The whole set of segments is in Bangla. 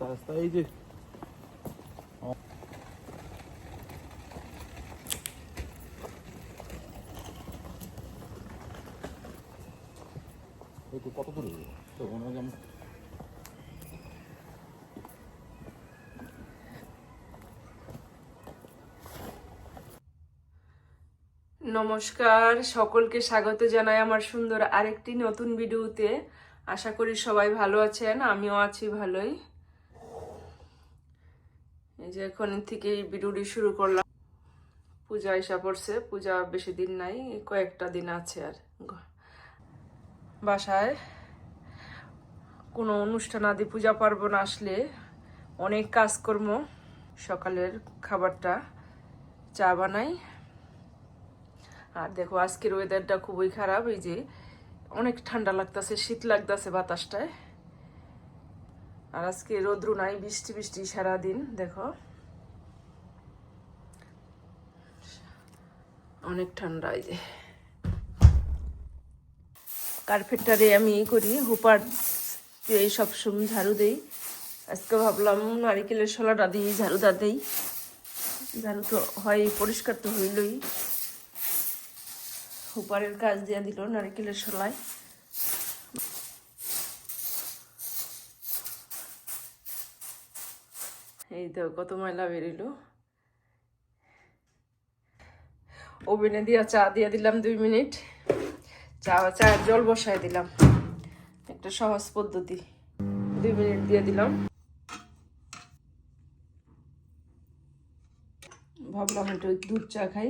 আস্তে আস্তে এই যে। এই তো কত দূরে? তো মনে হয় আমি নমস্কার সকলকে স্বাগত জানাই আমার সুন্দর আরেকটি নতুন ভিডিওতে। আশা করি সবাই ভালো আছেন আমিও আছি ভালোই। যে এখন থেকে এই ভিডিওটি শুরু করলাম। পূজা এসা পড়ছে। পূজা বেশি দিন নাই, কয়েকটা দিন আছে আর। বাসায় কোনো অনুষ্ঠান আদি পূজা পার্বণ আসলে অনেক কাজকর্ম। সকালের খাবারটা চা বানাই। আর দেখো, আজকের ওয়েদারটা খুবই খারাপ। এই যে অনেক ঠান্ডা লাগতেছে, শীত লাগতেছে বাতাসটায়। আর আজকে রোদ্রু নাই, বৃষ্টি বৃষ্টি সারাদিন, দেখো। অনেক ঠান্ডা, এই যে। কার্পেটটারে আমি ই করি, হুপার দিয়ে সব সময় ঝাড়ু দেই। আজকে ভাবলাম নারিকেলের শোলাটা দিই ঝাড়ুটা দেই। ঝাড়ু তো হয়, পরিষ্কার তো হইলই। হুপারের কাজ দিয়ে দিল নারকেলের শোলায় এই তো কত ময়লা বেরিল ওভেনে দিয়া চা দিয়ে দিলাম দুই মিনিট। চা চায়ের জল বসায় দিলাম। একটা সহজ পদ্ধতি। দুই মিনিট দিয়ে দিলাম। ভাবলাম একটু দুধ চা খাই।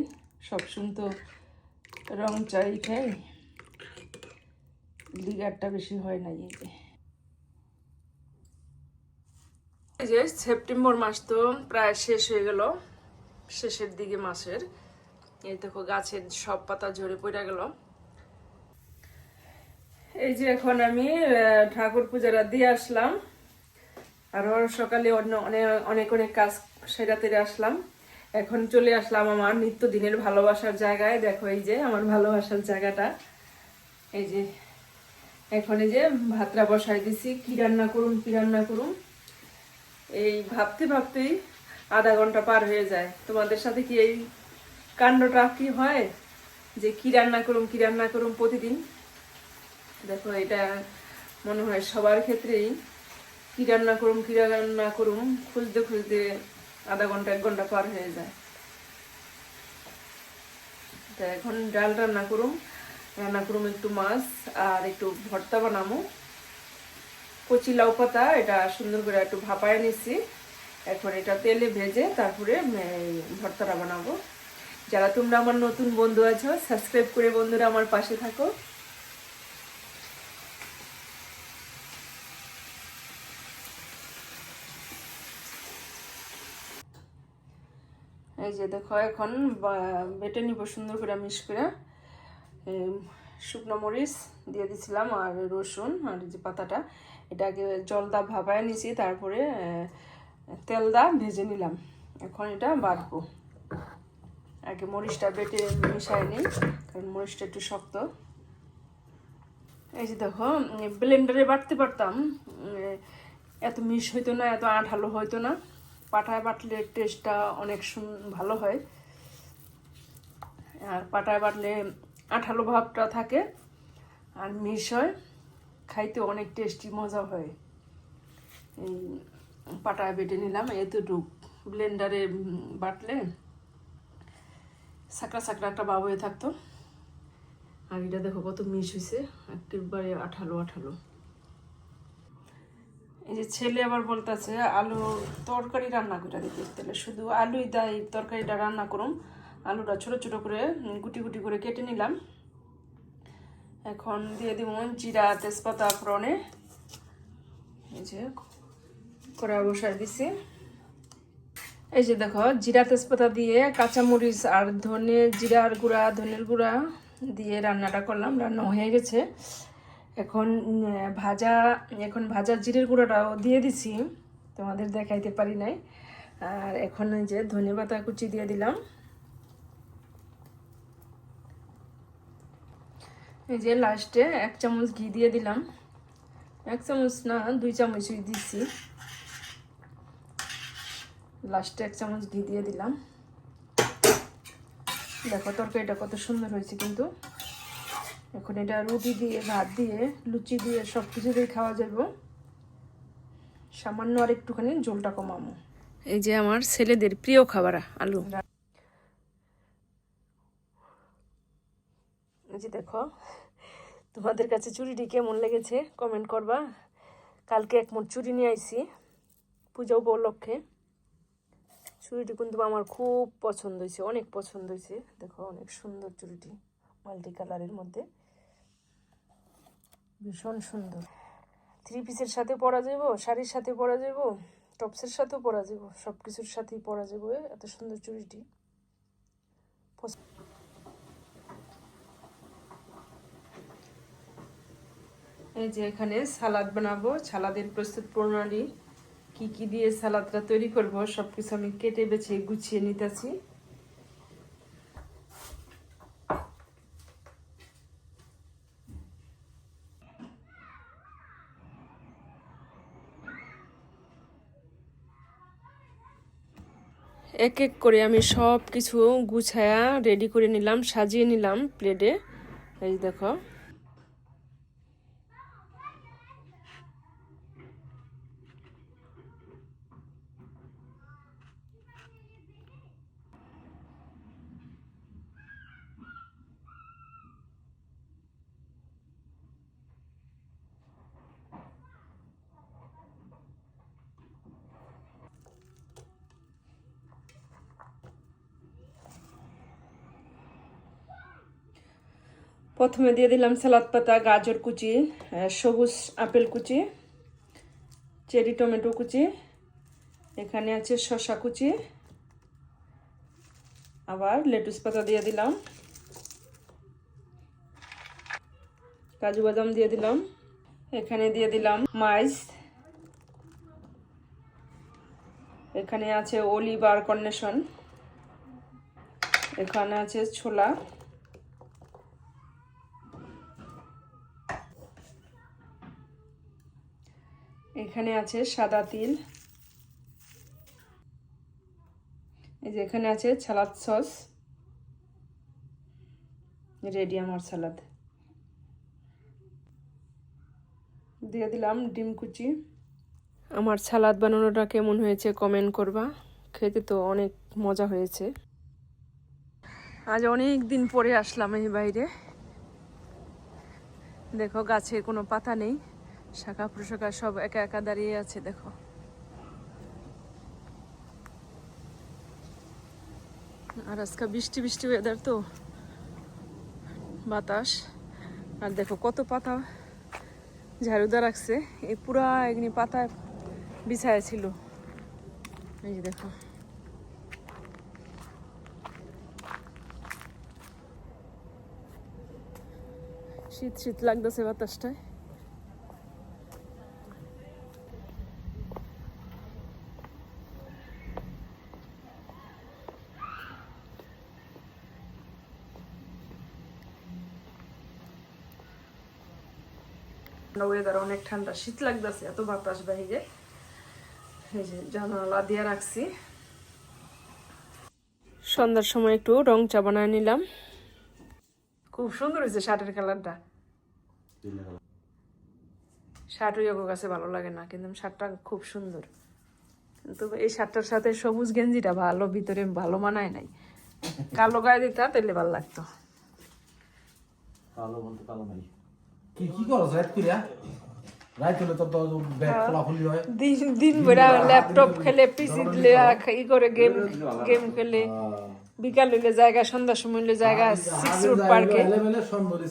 সবসময় তো রং চাই খাই। লিগারটা বেশি হয় না এই যে সেপ্টেম্বর মাস তো প্রায় শেষ হয়ে গেল, শেষের দিকে মাসের। এই দেখো গাছের সব পাতা ঝরে পড়ে গেল। এই যে এখন আমি ঠাকুর পূজাটা দিয়ে আসলাম। আর সকালে অন্য অনেক অনেক অনেক কাজ সেরাতে আসলাম। এখন চলে আসলাম আমার নিত্যদিনের ভালোবাসার জায়গায়। দেখো এই যে আমার ভালোবাসার জায়গাটা। এই যে এখন এই যে ভাতটা বসাই দিছি, কি রান্না করুন কি রান্না করুন এই ভাবতে ভাবতেই আধা ঘণ্টা পার হয়ে যায়। তোমাদের সাথে কি এই কাণ্ডটা কি হয়? যে কি রান্না করুম, কি রান্না করুম প্রতিদিন? দেখো, এটা মনে হয় সবার ক্ষেত্রেই। কি রান্না করুম, কি রান্না করুম খুঁজতে খুঁজতে আধা ঘণ্টা, এক ঘণ্টা পার হয়ে যায়। তা এখন ডাল রান্না করুম। রান্না করুম একটু মাছ আর একটু ভর্তা বানামো। কচি লাউ পাতা, এটা সুন্দর করে একটু ভাপায় নিচ্ছি। এখন এটা তেলে ভেজে তারপরে ভর্তাটা বানাবো। যারা তোমরা আমার নতুন বন্ধু আছো, সাবস্ক্রাইব করে বন্ধুরা আমার পাশে থাকো। এই যে দেখো, এখন বেটে নিব সুন্দর করে মিশ করে। শুকনো মরিচ দিয়ে দিছিলাম আর রসুন আর যে পাতাটা। এটাকে জল দা ভাপায় নিছি তারপরে আহ, তেল দা ভেজে নিলাম। এখন এটা বাটবো। আগে মরিচটা বেটে মিশাই নিই কারণ মরিচটা একটু শক্ত। এই যে দেখো ব্লেন্ডারে বাটতে পারতাম। এত মিশ হইতো না এত আঠালো হইতো না। পাটায় বাটলে টেস্টটা অনেক ভালো হয়। আর পাটায় বাটলে আঠালো ভাবটা থাকে আর মিশ হয়। খাইতে অনেক টেস্টি মজা হয়। এই পাটায় বেটে নিলাম, এতটুক। ব্লেন্ডারে বাটলে সাকড়া সাকড়া একটা বাবু হয়ে থাকতো। আর এটা দেখো কত মিস হয়েছে একেবারে আঠালো আঠালো। এই যে ছেলে আবার বলতেছে, আলু তরকারি রান্না করে দিতে তাহলে শুধু আলুই দেয় তরকারিটা রান্না করুম। আলুটা ছোট ছোট করে গুটি গুটি করে কেটে নিলাম। এখন দিয়ে দিব জিরা, তেজপাতা, ফোড়নে। এই যে কড়া বসাই দিছি। এই যে দেখো, জিরা, তেজপাতা দিয়ে কাঁচামরিচ আর ধনে জিরার গুঁড়া, ধনের গুঁড়া দিয়ে রান্নাটা করলাম, রান্না হয়ে গেছে। এখন ভাজা এখন ভাজা জিরের গুঁড়োটাও দিয়ে দিছি, তোমাদের দেখাইতে পারি নাই। আর এখন যে ধনে পাতা কুচি দিয়ে দিলাম। এই যে লাস্টে এক চামচ ঘি দিয়ে দিলাম। এক চামচ না, দুই চামচই দিচ্ছি লাস্টে এক চামচ ঘি দিয়ে দিলাম। দেখো তরকারিটা কত সুন্দর হয়েছে কিন্তু। এখন এটা রুটি দিয়ে, ভাত দিয়ে, লুচি দিয়ে সব কিছু দিয়ে খাওয়া যাবে। সামান্য আর একটুখানি ঝোলটা কমামো এই যে আমার ছেলেদের প্রিয় খাবার, আলু। যে দেখো, তোমাদের কাছে চুরিটি কেমন লেগেছে কমেন্ট করবা। কালকে এক মোট চুরি নিয়ে আইছি, পূজা উপলক্ষে। চুড়িটি কিন্তু আমার খুব পছন্দ হয়েছে, অনেক পছন্দ হয়েছে। দেখো, অনেক সুন্দর চুরিটি মাল্টি কালারের মধ্যে। ভীষণ সুন্দর। থ্রি পিসের সাথে পরা যাব শাড়ির সাথে পরা যাব টপসের সাথেও পরা যাব সব কিছুর সাথেই পরা যাব এত সুন্দর চুড়িটি। এই যে এখানে সালাদ বানাবো। সালাদের প্রস্তুত প্রণালী, কি কি দিয়ে সালাদটা তৈরি করব সব কিছু আমি কেটে বেছে গুছিয়ে নিতেছি। এক এক করে আমি সব কিছু গুছায়া রেডি করে নিলাম, সাজিয়ে নিলাম প্লেটে এই দেখো। প্রথমে দিয়ে দিলাম সালাদ পাতা, গাজর কুচি সবুজ আপেল কুচি, চেরি টমেটো কুচি, এখানে আছে শসা কুচি, আবার লেটুস পাতা দিয়ে দিলাম, কাজু বাদাম দিয়ে দিলাম, এখানে দিয়ে দিলাম মাইস, এখানে আছে অলিভ আর কর্নেশন, এখানে আছে ছোলা। এখানে আছে সাদা তিল। এই যে এখানে আছে সালাদ সস। রেডি আমার সালাদ। দিয়ে দিলাম ডিম কুচি। আমার সালাদ বানানোটা কেমন হয়েছে কমেন্ট করবা। খেতে তো অনেক মজা হয়েছে। আজ অনেক দিন পরে আসলাম এই বাইরে। দেখো গাছে কোনো পাতা নেই। শাখা প্রশাখা সব একা একা দাঁড়িয়ে আছে, দেখো। আর আজকে বৃষ্টি বৃষ্টি ওয়েদার তো। বাতাস। আর দেখো কত পাতা ঝাড়ুদা রাখছে। এই পুরা এগুলি পাতা বিছায় ছিল। এই যে দেখো। শীত শীত লাগতেছে বাতাসটায়। ওয়েদার অনেক ঠান্ডা, শীত লাগতেছে, এত বাতাস বাহিরে। এই যে জানালা দিয়ে রাখছি। সন্ধ্যার সময় একটু রং চা বানায় নিলাম। খুব সুন্দর হয়েছে শার্টের কালারটা। শার্ট ওই কাছে ভালো লাগে না, কিন্তু শার্টটা খুব সুন্দর। কিন্তু এই শার্টটার সাথে সবুজ গেঞ্জিটা ভালো, ভিতরে ভালো মানায় নাই। কালো গায়ে দিতা তাহলে ভালো লাগতো। কালো বলতে কালো নাই। কি কি করো রাত করিয়া? রাত হলে তো তো ব্যাগ খোলাখুলি হয়। দিন দিন বেড়া ল্যাপটপ খেলে পিসি দিলে ই করে গেম গেম খেলে। বিকাল হইলে জায়গা সন্ধ্যার সময় হইলে জায়গা সিক্স রোড পার্কে সন্ধ্যে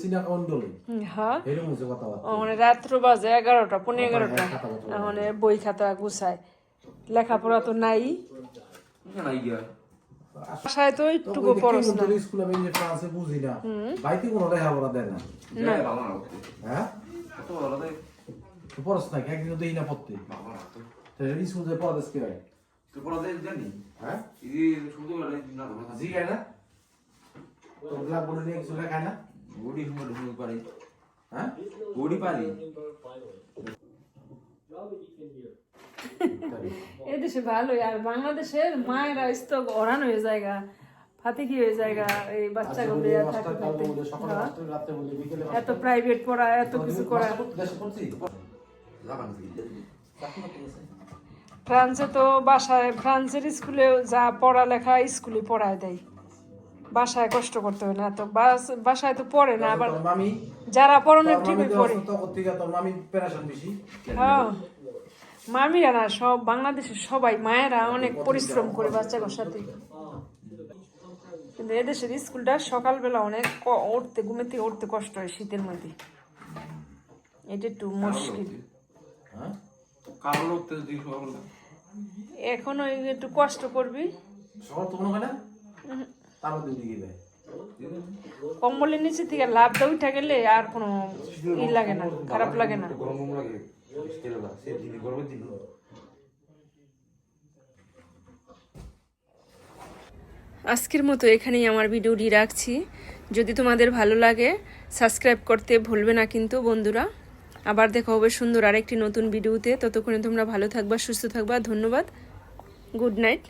হ্যাঁ। মানে রাত্র বাজে এগারোটা পনেরো এগারোটা। মানে বই খাতা গুছায়। লেখাপড়া তো নাই। বাসায় তো একটুকু পড়স না। স্কুলে আমি যে ফ্রান্সে বুঝি না? বাইতে কোনো লেখাপড়া দেয় না। হ্যাঁ? তো পড়স না একদিন না পড়তে। স্কুল যে পড়াতে কি হয়? হ্যাঁ? জি না? তোমরা বলে নিয়ে কিছু লেখায় না? হ্যাঁ? তাই এদেশে ভালোই আর বাংলাদেশের মায়েরা তো অরান হয়ে জায়গা ফাতে কি হয়ে জায়গা এই থাকতে। বলে সকালে হ্যাঁ। এত প্রাইভেট পড়া এত কিছু করা। ফ্রান্সে তো বাসায় ফ্রান্সের স্কুলে যা পড়ালেখা স্কুলে পড়ায় দেয়। বাসায় কষ্ট করতে হয় না তো বাস- বাসায় তো পড়ে না আবার যারা পড়ানো তোর মামি ঠিকই পড়ে। হ্যাঁ। মামিরা না সব বাংলাদেশের সবাই মায়েরা অনেক পরিশ্রম করে বাচ্চাদের সাথে। কিন্তু এদেশের স্কুলটা সকালবেলা অনেক ক- উঠতে ঘুমে থেকে উঠতে কষ্ট হয় শীতের মধ্যে। এটা একটু মুশকিল। হ্যাঁ? এখন ওই একটু কষ্ট করবি। সকাল তো না? তারপর দুই দিকে যায় কম্বলের নিচে থেকে লাভটা উঠে গেলে আর কোনো ই লাগে না খারাপ লাগে না। আজকের মতো এখানেই আমার ভিডিওটি রাখছি। যদি তোমাদের ভালো লাগে সাবস্ক্রাইব করতে ভুলবে না কিন্তু বন্ধুরা। আবার দেখা হবে সুন্দর আরেকটি নতুন ভিডিওতে। ততক্ষণে তোমরা ভালো থাকবা, সুস্থ থাকবা। ধন্যবাদ। Good night.